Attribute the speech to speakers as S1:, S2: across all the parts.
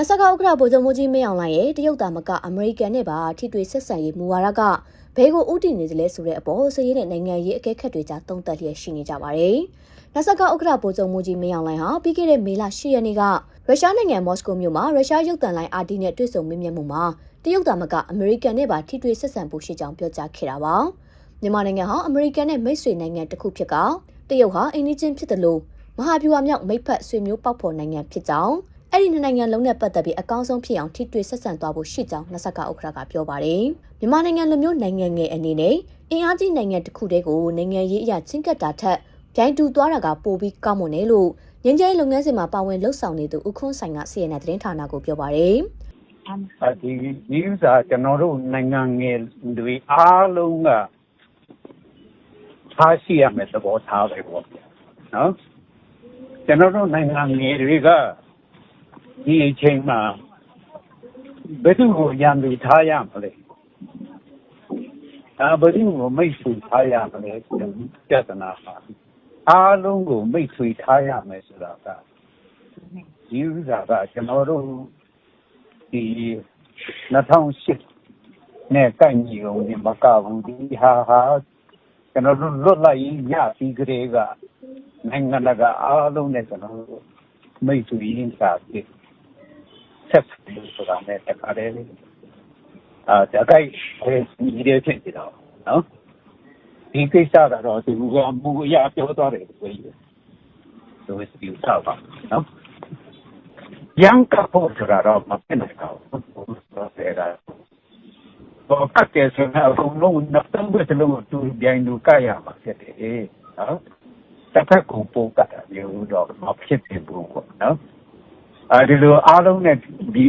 S1: နစကဥက္ကဋ္ဌဗိုလ်ချုပ်မိုးကြီးမင်းအောင်လှိုင်ရဲ့တရုတ်သားမကအမေရိကန်နဲ့ပါထိတွေ့ဆက်ဆံရေးမူဝါဒကဘဲကိုဥတည်နေတယ်လဲဆိုတဲ့အပေါ်စည်ရည်တဲ့နိုင်ငံရေးအကဲခတ်တွေကြားတုံ့တက်လျက်ရှိနေကြပါတယ်။နစကဥက္ကဋ္ဌဗိုလ်ချုပ်မိုးကြီးမင်းအောင်လှိုင်ဟာပြီးခဲ့တဲ့မေလ10ရက်နေ့ကရုရှားနိုင်ငံမော်စကိုမြို့မှာရုရှားရုပ်သံလိုင်းအာဒီနဲ့တွေ့ဆုံမြင့်မြတ်မှုမှာတရုတ်သားမကအမေရိကန်နဲ့ပါထိတွေ့ဆက်ဆံဖို့ရှိကြောင်းပြောကြားခဲ့တာပါ။မြန်မာနိုင်ငံဟာအမေရိကန်နဲ့မိတ်ဆွေနိုင်ငံတစ်ခုဖြစ်ကတရုတ်ဟာအိန္ဒိချင်းဖြစ်တယ်လို့မဟာဗျူဟာမြောက်မိတ်ဖက်ဆွေမျိုးပေါက်ဖော်နိုင်ငံဖြစ်ကြောင်း အဲ့ဒီနှစ်နိုင်ငံလုံးနဲ့ပတ်သက်ပြီးအကောင်းဆုံးဖြစ်အောင်ထိတွေ့ဆက်ဆံသွားဖို့ရှိကြောင်းနစကဥက္ကဋ္ဌကပြောပါတယ်။မြန်မာနိုင်ငံလိုမျိုးနိုင်ငံငယ်အနေနဲ့အင်အားကြီးနိုင်ငံတစ်ခုတည်းကိုနိုင်ငံရေးအရာချင်းကပ်တာထက်ကြိုင်တူသွားတာကပိုပြီးကောင်းမွန်တယ်လို့ငင်းကျဲလုပ်ငန်းစဉ်မှာပါဝင်လှုပ်ဆောင်နေသူဦးခွန်းဆိုင်က CNN သတင်းဌာနကိုပြောပါတယ်။
S2: အဲဒီဒီဥစ္စာကျွန်တော်တို့နိုင်ငံငယ်တွေအားလုံးကထားရှိရမယ်သဘောထားပဲပေါ့နော်ကျွန်တော်တို့နိုင်ငံငယ်တွေက ဒီအချိန်မှာဘယ်သူကိုရံပြီးထားရမလဲအာဘယ်သူကိုမိတ်ဆွေထားရမလဲပြဿနာပါအားလုံးကိုမိတ်ဆွေထားရမယ်ဆိုတာကဒီဥစ္စာကကျွန်တော်တို့ဒီ2008နဲ့ကိုက်ညီအောင်ဒီမကဘူးဒီဟာဟာကျွန်တော်တို့လွတ်လပ်ရေးရပြီးကြတဲ့ကနိုင်ငံတကာအားလုံးနဲ့ကျွန်တော်တို့မိတ်ဆွေရင်းစားပြီး ဆက်ပြီးဆိုတာနဲ့တခါတည်းအာတကိုက်ဒီရဖြစ်နေတော့နော်ဒီကိစ္စကတော့ဒီကမူအရာပြောသွားတယ်ဆိုရင်ဆိုရင်ဒီဆောက်ပါနော်ရန်ကဖို့ဆိုတာတော့မဖြစ်နိုင်တော့ဘူးဆိုတော့တော့ကတ်တဲ့ဆိုတော့အကုန်လုံးနှစ်တန်းပဲတလုံးတူပြိုင်လူကရမှာဖြစ်တယ်နော်တစ်ဖက်ကိုပို့ကတာမျိုးတော့မဖြစ်ဘူးပေါ့နော် အဲဒီလိုအားလုံးနဲ့ဒီ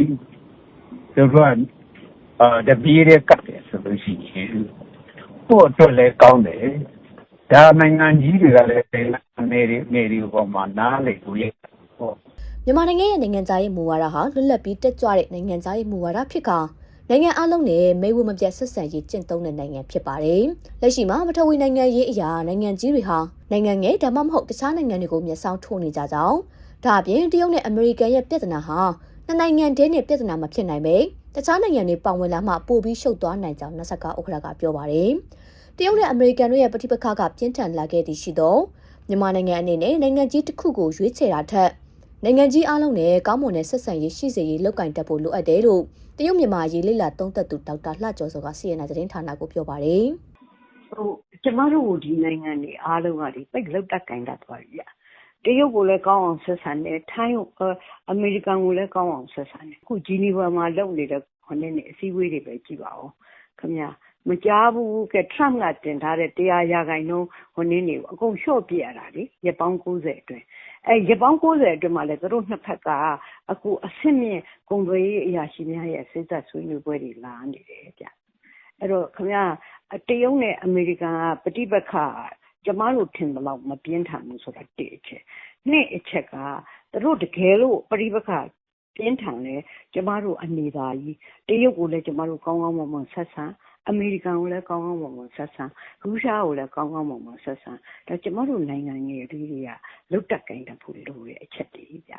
S2: တို့ကအာတပီးရကတ်တယ်ဆိုလို့ရှိရင်ပို့တော့လည်းကောင်းတယ်ဒါနိုင်ငံကြီးတွေကလည်းနေရီနေရီပေါ်မှာနားလေကိုရပေါ့
S1: မြန်မာနိုင်ငံရဲ့နိုင်ငံသားရေးမူဝါဒဟာလွတ်လပ်ပြီးတက်ကြွတဲ့နိုင်ငံသားရေးမူဝါဒဖြစ်ကနိုင်ငံအလုံးနဲ့မိဝမပြတ်ဆက်ဆံရေးကျင့်သုံးတဲ့နိုင်ငံဖြစ်ပါတယ်။လက်ရှိမှာမထဝီနိုင်ငံရေးအရာနိုင်ငံကြီးတွေဟာနိုင်ငံငယ်ဒါမှမဟုတ်တခြားနိုင်ငံတွေကိုမျက်စောင်းထိုးနေကြကြောင်း ဒါအပြင်တရုတ်နဲ့အမေရိကန်ရဲ့ပြဿနာဟာနှစ်နိုင်ငံတည်းနဲ့ပြဿနာမဖြစ်နိုင်ပဲတခြားနိုင်ငံတွေပါဝင်လာမှပိုပြီးရှုပ်သွားနိုင်ကြောင်းနဆကဥက္ကဋ္ဌကပြောပါတယ်။တရုတ်နဲ့အမေရိကန်တို့ရဲ့ပဋိပက္ခကပြင်းထန်လာခဲ့သည်ရှိသောမြန်မာနိုင်ငံအနေနဲ့နိုင်ငံကြီးတစ်ခုကိုရွေးချယ်တာထက်နိုင်ငံကြီးအလုံးနဲ့ကောင်းမွန်တဲ့ဆက်ဆံရေးရှိစေရေးလုပ်ကင်တတ်ဖို့လိုအပ်တယ်လို့တရုတ်မြန်မာရေးလိလာသုံးသက်သူဒေါက်တာလှကျော်စောက CNN သတင်းဌာနကိုပြောပါတယ်။
S3: ဟိုကျမတို့ဒီနိုင်ငံတွေအားလုံးကဒီပိတ်လောက်တတ်ကင်တတ်သွားပြီဗျ တရုတ်ကိုလည်းကောင်းအောင်ဆက်ဆံတယ်ထိုင်းအမေရိကန်ကိုလည်းကောင်းအောင်ဆက်ဆံတယ်အခုဂျီနီဗာမှာလုပ်နေတဲ့ခொနဲ့နေအစည်းအဝေးတွေပဲကြည့်ပါဦးခင်ဗျာမကြားဘူးကထရမ့်ကတင်ထားတဲ့တရားရာခိုင်နှုန်းဟိုနည်းနေအကုန်လျှော့ပြရတာလေရပောင်း90အတွင်းအဲရပောင်း90အတွင်းမှာလည်းသူတို့နှစ်ဖက်ကအခုအဆင့်မြင့်ဂုံသွေးအရာရှိများရဲ့စစ်သက်ဆွေးနွေးပွဲတွေလာနေတယ်ဗျအဲ့တော့ခင်ဗျာတရုတ်နဲ့အမေရိကန်ကပဋိပက္ခ ကျမတို့ထင်သလောက်မပြင်းထန်ဘူးဆိုတာတစ်အချက်နှစ်အချက်ကသူတို့တကယ်လို့ပဋိပက္ခပြင်းထန်လဲကျမတို့အနေသာကြီးတရုတ်ကိုလည်းကျမတို့ကောင်းကောင်းမွန်မွန်ဆက်ဆံအမေရိကန်ကိုလည်းကောင်းကောင်းမွန်မွန်ဆက်ဆံရုရှားကိုလည်းကောင်းကောင်းမွန်မွန်ဆက်ဆံဒါကျမတို့နိုင်ငံငယ်လေးတွေကလုတ်တက်ကိုင်းတဖို့လိုတဲ့အချက်တွေကြ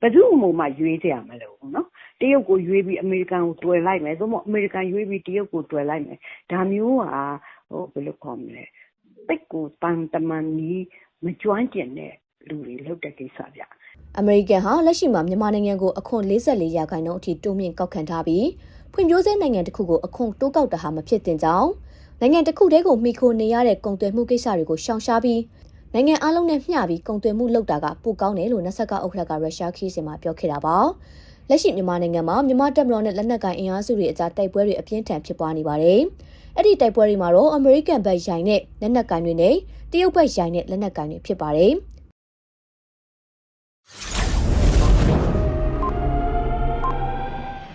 S3: ဘယ်သူမှမရွေးကြရမလို့နော်တရုတ်ကိုရွေးပြီးအမေရိကန်ကိုတွယ်လိုက်မယ်သို့မဟုတ်အမေရိကန်ရွေးပြီးတရုတ်ကိုတွယ်လိုက်မယ်ဒါမျိုးဟာဟိုဘယ်လိုခေါ်မလဲ ပိတ်ကိုတန်တမန်ကြီးမကျွမ်းကျင်တဲ့လူတွေလုပ်တဲ့ကိစ္စဗျ
S1: အမေရိကန်ဟာလက်ရှိမှာမြန်မာနိုင်ငံကိုအခွန်44ရာခိုင်နှုန်းအထိတိုးမြင့်ကောက်ခံထားပြီးဖွံ့ဖြိုးဆဲနိုင်ငံတစ်ခုကိုအခွန်တိုးကောက်တာဟာမဖြစ်သင့်ကြောင်းနိုင်ငံတစ်ခုတည်းကိုမှီခိုနေရတဲ့ကုန်သွယ်မှုကိစ္စတွေကိုရှောင်ရှားပြီးနိုင်ငံအလုံးနဲ့မျှပြီးကုန်သွယ်မှုလုပ်တာကပိုကောင်းတယ်လို့နဆက်ကဥက္ကဋ္ဌကရုရှားခီးစင်မှာပြောခဲ့တာပါလက်ရှိမြန်မာနိုင်ငံမှာမြန်မာတပ်မတော်နဲ့လက်နက်ကိုင်အင်အားစုတွေအကြားတိုက်ပွဲတွေအပြင်းထန်ဖြစ်ပွားနေပါတယ် အဲ့ဒီတိုက်ပွဲတွေမှာတော့အမေရိကန်ဘက်ရိုင်နဲ့လက်နက်ကိုင်တွေနဲ့တရုတ်ဘက်ရိုင်နဲ့လက်နက်ကိုင်တွေဖြစ်ပါတယ်။